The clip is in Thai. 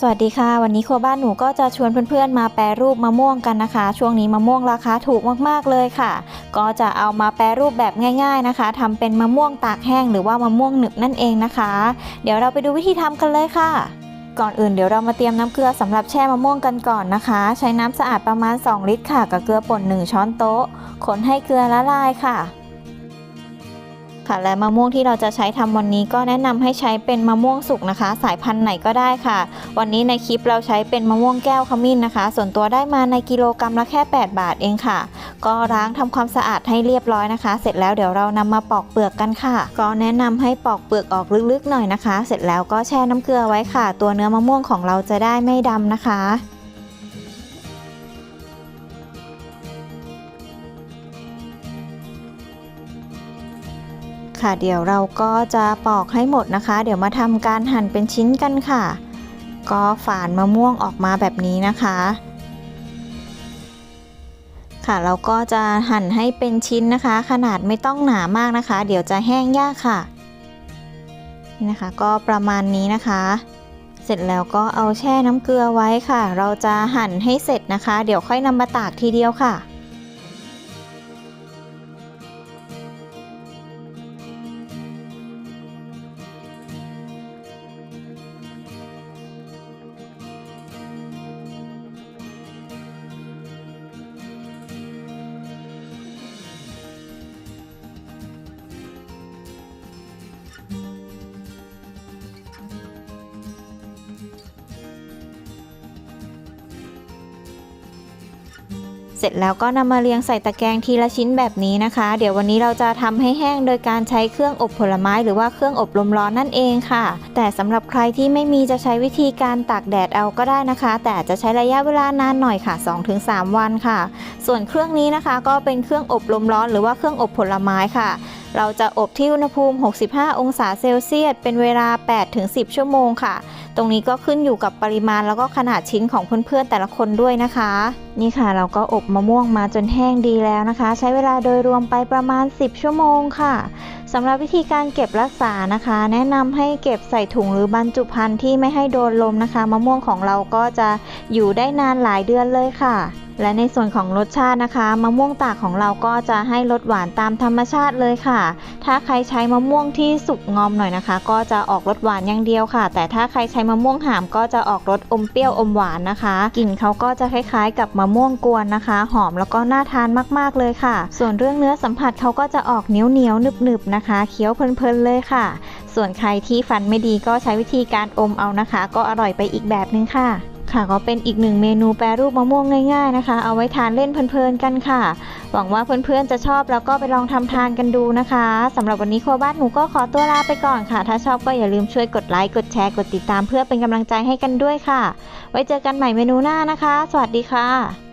สวัสดีค่ะ วันนี้ครัวบ้านหนูก็จะชวนเพื่อนๆ มาแปรรูปมะม่วงกันนะคะ ช่วงนี้มะม่วงราคาถูกมากๆเลยค่ะ ก็จะเอามาแปรรูปแบบง่าย ๆนะคะทำเป็นมะม่วงตากแห้งหรือว่ามะม่วงหนึบนั่นเองนะคะ เดี๋ยวเราไปดูวิธีทำกันเลยค่ะ ก่อนอื่นเดี๋ยวเรามาเตรียมน้ำเกลือสำหรับแช่มะม่วงกันก่อนนะคะ ใช้น้ำสะอาดประมาณ 2 ลิตรค่ะกับเกลือป่น 1 ช้อนโต๊ะคนให้เกลือละลายค่ะ ค่ะและมะม่วงที่เราจะใช้ทำวันนี้ก็แนะนำให้ใช้เป็นมะม่วงสุกนะคะ สายพันธุ์ไหนก็ได้ค่ะ วันนี้ในคลิปเราใช้เป็นมะม่วงแก้วขมิ้นนะคะ ส่วนตัวได้มาในกิโลกรัมละแค่ 8 บาทเองค่ะ ก็ล้างทำความสะอาดให้เรียบร้อยนะคะ เสร็จแล้วเดี๋ยวเรานำมาปอกเปลือกกันค่ะ ก็แนะนำให้ปอกเปลือกออกลึกๆหน่อยนะคะ เสร็จแล้วก็แช่น้ำเกลือไว้ค่ะ ตัวเนื้อมะม่วงของเราจะได้ไม่ดำนะคะ ค่ะเดี๋ยวเราก็จะปอกให้หมดนะคะ เดี๋ยวมาทำการหั่นเป็นชิ้นกันค่ะ ก็ฝานมะม่วงออกมาแบบนี้นะคะ ค่ะเราก็จะหั่นให้เป็นชิ้นนะคะ ขนาดไม่ต้องหนามากนะคะ เดี๋ยวจะแห้งยากค่ะนี่นะคะ ก็ประมาณนี้นะคะ เสร็จแล้วก็เอาแช่น้ำเกลือไว้ค่ะ เราจะหั่นให้เสร็จนะคะ เดี๋ยวค่อยนำมาตากทีเดียวค่ะ ร็จแล้วก็นำมาเรียงใส่ตะแกรงทีละชิ้นแบบนี้นะคะ เดี๋ยววันนี้เราจะทำให้แห้งโดยการใช้เครื่องอบผลไม้ หรือว่าเครื่องอบลมร้อนนั่นเองค่ะ แต่สำหรับใครที่ไม่มีจะใช้วิธีการตากแดดเอาก็ได้นะคะ แต่จะใช้ระยะเวลานานหน่อยค่ะ 2-3 วันค่ะ ส่วนเครื่องนี้นะคะ ก็เป็นเครื่องอบลมร้อน หรือว่าเครื่องอบผลไม้ค่ะ เราจะอบที่อุณหภูมิ 65 องศาเซลเซียส เป็นเวลา 8-10 ชั่วโมงค่ะ ตรงนี้ก็ขึ้นอยู่กับปริมาณแล้วก็ขนาดชิ้นของเพื่อนๆแต่ละคนด้วยนะคะ นี่ค่ะเราก็อบมะม่วงมาจนแห้งดีแล้วนะคะ ใช้เวลาโดยรวมไปประมาณ 10 ชั่วโมงค่ะสำหรับวิธีการเก็บรักษานะคะ แนะนำให้เก็บใส่ถุงหรือบรรจุภัณฑ์ที่ไม่ให้โดนลมนะคะ มะม่วงของเราก็จะอยู่ได้นานหลายเดือนเลยค่ะ และในส่วนของรสชาตินะคะ มะม่วงตากของเราก็จะให้รสหวานตามธรรมชาติเลยค่ะ ถ้าใครใช้มะม่วงที่สุกงอมหน่อยนะคะ ก็จะออกรสหวานอย่างเดียวค่ะ แต่ถ้าใครใช้มะม่วงหามก็จะออกรสอมเปรี้ยวอมหวานนะคะกลิ่นเขาก็จะคล้ายๆ กับมะม่วงกวนนะคะ หอมแล้วก็น่าทานมากๆเลยค่ะ ส่วนเรื่องเนื้อสัมผัสเขาก็จะออกเหนียวเหนียวๆหนึบๆนะคะเคี้ยวเพลินๆเลยค่ะ ส่วนใครที่ฟันไม่ดีก็ใช้วิธีการอมเอานะคะ ก็อร่อยไปอีกแบบนึงค่ะ ค่ะก็เป็นอีกหนึ่งเมนูแปรรูปมะม่วงง่ายๆนะคะ เอาไว้ทานเล่นเพลินๆกันค่ะ หวังว่าเพื่อนๆจะชอบแล้วก็ไปลองทำทานกันดูนะคะสำหรับวันนี้ครัวบ้านหนูก็ขอตัวลาไปก่อนค่ะ ถ้าชอบก็อย่าลืมช่วยกดไลค์กดแชร์กดติดตามเพื่อเป็นกำลังใจให้กันด้วยค่ะ ไว้เจอกันใหม่เมนูหน้านะคะ สวัสดีค่ะ